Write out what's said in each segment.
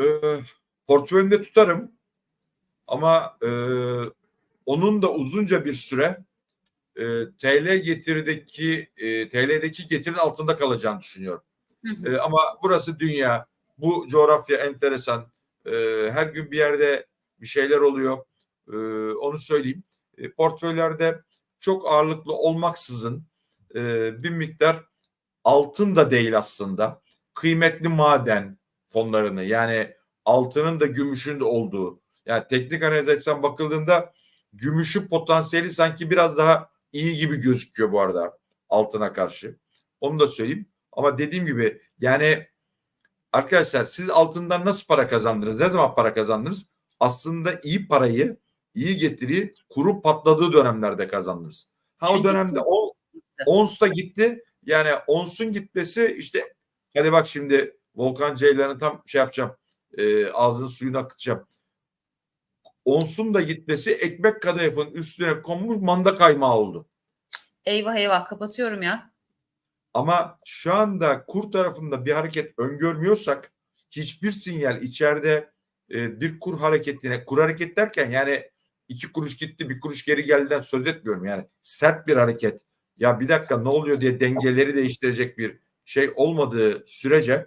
e, portföyümde tutarım ama e, onun da uzunca bir süre e, TL getirideki e, TL'deki getirinin altında kalacağını düşünüyorum. Hı hı. E, ama burası dünya. Bu coğrafya enteresan. E, her gün bir yerde bir şeyler oluyor. E, onu söyleyeyim. E, portföylerde çok ağırlıklı olmaksızın e, bir miktar altın da değil aslında. Kıymetli maden fonlarını yani altının da gümüşün de olduğu. Yani teknik analiz açısından bakıldığında gümüşün potansiyeli sanki biraz daha iyi gibi gözüküyor bu arada altına karşı. Onu da söyleyeyim. Ama dediğim gibi yani arkadaşlar siz altından nasıl para kazandınız? Ne zaman para kazandınız? Aslında iyi parayı, iyi getiriyi kuru patladığı dönemlerde kazandınız. Ha o dönemde o ons da gitti. Yani onsun gitmesi işte hadi bak şimdi Volkan Ceylan'ı tam şey yapacağım. E, ağzının suyunu akıtacağım. Onsun da gitmesi ekmek kadayıfın üstüne konmuş manda kaymağı oldu. Eyvah eyvah kapatıyorum ya. Ama şu anda kur tarafında bir hareket öngörmüyorsak hiçbir sinyal içeride e, bir kur hareketine kur hareket derken yani iki kuruş gitti bir kuruş geri geldiğinden söz etmiyorum yani sert bir hareket ya bir dakika ne oluyor diye dengeleri değiştirecek bir şey olmadığı sürece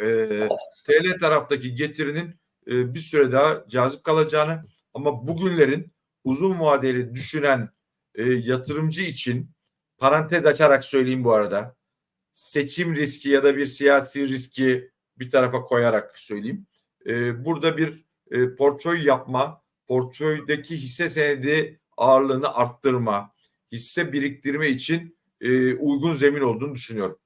e, TL taraftaki getirinin e, bir süre daha cazip kalacağını ama bugünlerin uzun vadeli düşünen e, yatırımcı için parantez açarak söyleyeyim bu arada. Seçim riski ya da bir siyasi riski bir tarafa koyarak söyleyeyim. Ee, burada bir e, portföy yapma, portföydeki hisse senedi ağırlığını arttırma, hisse biriktirme için e, uygun zemin olduğunu düşünüyorum.